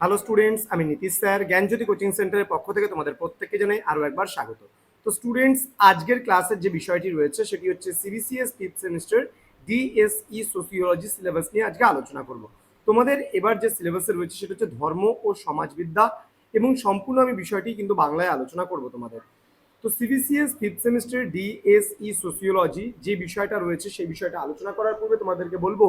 Hello students আমি Nitish sir. জ্ঞানজ্যোতি coaching সেন্টারের পক্ষ থেকে তোমাদের প্রত্যেককে জানাই আরও একবার স্বাগত। তো স্টুডেন্টস আজকের ক্লাসের যে বিষয়টি রয়েছে, সেটি হচ্ছে CBCS fifth semester DSE sociology syllabus নিয়ে আজকে আলোচনা করব। তোমাদের এবার যে সিলেবাসে রয়েছে, সেটা হচ্ছে ধর্ম ও সমাজবিদ্যা এবং সম্পূর্ণ আমি বিষয়টি কিন্তু বাংলায় আলোচনা করব তোমাদের। তো CBCS fifth semester DSE sociology যে বিষয়টা রয়েছে, সেই বিষয়টা আলোচনা করার পূর্বে তোমাদেরকে বলব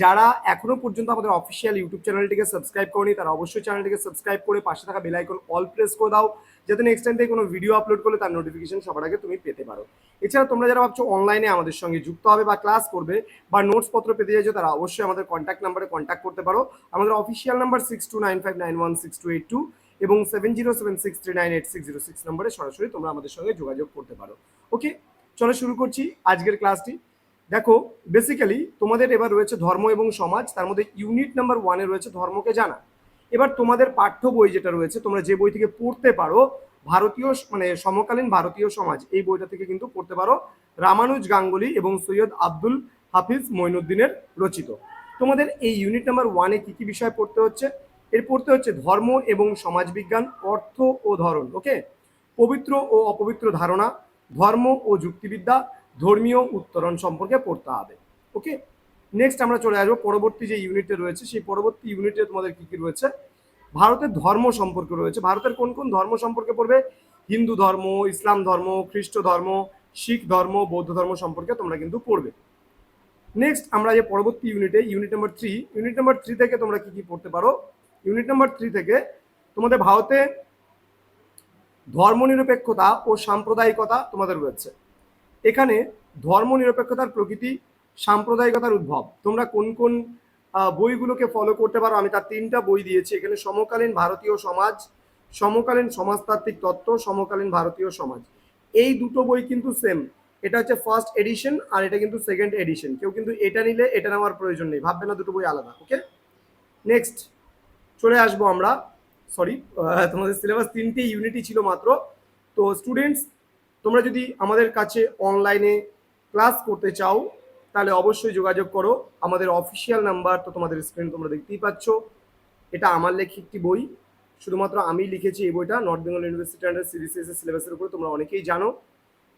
যারা এখনও পর্যন্ত আমাদের অফিসিয়াল ইউটিউব চ্যানেলটিকে সাবস্ক্রাইব করেনি, তারা অবশ্যই চ্যানেলটিকে সাবস্ক্রাইব করে পাশে থাকা বেল আইকন অল প্রেস করে দাও, যাতে নেক্সট টাইম থেকে কোনো ভিডিও আপলোড করলে তার নোটিফিকেশন সবার আগে তুমি পেতে পারো। এছাড়া তোমরা যারা ভাবছ অনলাইনে আমাদের সঙ্গে যুক্ত হবে বা ক্লাস করবে বা নোটস পত্র পেতে চাইছো, তারা অবশ্যই আমাদের কন্ট্যাক্ট নাম্বারে কন্ট্যাক্ট করতে পারো। আমাদের official number six two nine five nine one six two eight two এবং seven zero seven six three nine eight six zero six নম্বরে সরাসরি তোমরা আমাদের সঙ্গে যোগাযোগ করতে পারো। ওকে চলো শুরু করছি আজকের ক্লাসটি দেখো বেসিক্যালি তোমাদের এবার রয়েছে ধর্ম এবং সমাজ, তার মধ্যে ইউনিট নাম্বার ওয়ানে রয়েছে ধর্মকে জানা। এবার তোমাদের পাঠ্য বই যেটা রয়েছে, তোমরা যে বই থেকে পড়তে পারো, ভারতীয় মানে সমকালীন ভারতীয় সমাজ, এই বইটা থেকে কিন্তু পড়তে পারো রামানুজ গাঙ্গুলি এবং সৈয়দ আব্দুল হাফিজ মঈনুদ্দিনের রচিত। তোমাদের এই ইউনিট নাম্বার ওয়ানে কি কি বিষয় পড়তে হচ্ছে? এর পড়তে হচ্ছে ধর্ম এবং সমাজবিজ্ঞান, অর্থ ও ধরন ওকে পবিত্র ও অপবিত্র ধারণা, ধর্ম ও যুক্তিবিদ্যা ধর্মীয় উত্তরণ সম্পর্কে পড়তে হবে ওকে নেক্সট আমরা চলে আসব পরবর্তী যে ইউনিটে রয়েছে, সেই পরবর্তী ইউনিটে তোমাদের কি কি রয়েছে? ভারতের ধর্ম সম্পর্কে রয়েছে। ভারতের কোন কোন ধর্ম সম্পর্কে পড়বে? হিন্দু ধর্ম, ইসলাম ধর্ম, খ্রিস্ট ধর্ম, শিখ ধর্ম, বৌদ্ধ ধর্ম সম্পর্কে তোমরা কিন্তু পড়বে। নেক্সট আমরা যে পরবর্তী ইউনিটে unit number three unit number three থেকে তোমরা কি কি পড়তে পারো? ইউনিট নাম্বার থ্রি থেকে তোমাদের ভারতে ধর্মনিরপেক্ষতা ও সাম্প্রদায়িকতা তোমাদের রয়েছে। এখানে ধর্মনিরপেক্ষতার প্রকৃতি, সাম্প্রদায়িকতার উদ্ভব। তোমরা কোন কোন বইগুলোকে ফলো করতে পারো? আমি তার তিনটা বই দিয়েছি। এখানে সমকালীন ভারতীয় সমাজ, সমকালীন সমাজতাত্ত্বিক তত্ত্ব, সমকালীন ভারতীয় সমাজ। এই দুটো বই কিন্তু সেম এটা হচ্ছে ফার্স্ট এডিশন আর এটা কিন্তু সেকেন্ড এডিশন কেউ কিন্তু এটা নিলে এটা নেওয়ার প্রয়োজন নেই। ভাববে না দুটো বই আলাদা ওকে নেক্সট চলে আসব আমরা। সরি তোমাদের সিলেবাস তিনটে ইউনিটই ছিল মাত্র। তো স্টুডেন্টস তোমরা যদি আমাদের কাছে অনলাইনে ক্লাস করতে চাও, তাহলে অবশ্যই যোগাযোগ করো। আমাদের অফিসিয়াল নাম্বার তো তোমাদের স্ক্রিন তোমরা দেখতেই পাচ্ছ। এটা আমার লেখা একটি বই। শুধুমাত্র আমি লিখেছি এই বইটা। নর্থ বেঙ্গল ইউনিভার্সিটি আন্ডার এর সিলেবাসের উপরে তোমরা অনেকেই জানো।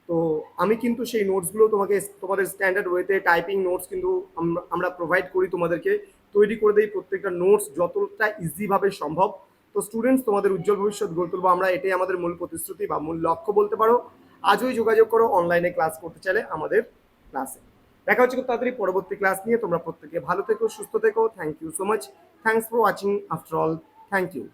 তো আমি কিন্তু সেই নোটসগুলো তোমাকে তোমাদের স্ট্যান্ডার্ড ওয়েতে টাইপিং নোটস কিন্তু আমরা- আমরা প্রোভাইড করি তোমাদেরকে। তৈরি করে দিই প্রত্যেকটা নোটস যতটা ইজিভাবে সম্ভব। তো স্টুডেন্টস তোমাদের উজ্জ্বল ভবিষ্যৎ গড়ে তুলবো। আমরা এটাই আমাদের মূল প্রতিশ্রুতি বা মূল লক্ষ্য বলতে পারো। আজই যোগাযোগ করো অনলাইনে ক্লাস করতে চাইলে আমাদের ক্লাসে দেখা হচ্ছে খুব তাড়াতাড়ি পরবর্তী ক্লাস নিয়ে। তোমরা প্রত্যেকে ভালো থেকো, সুস্থ থেকো। Thank you so much thanks for watching after all thank you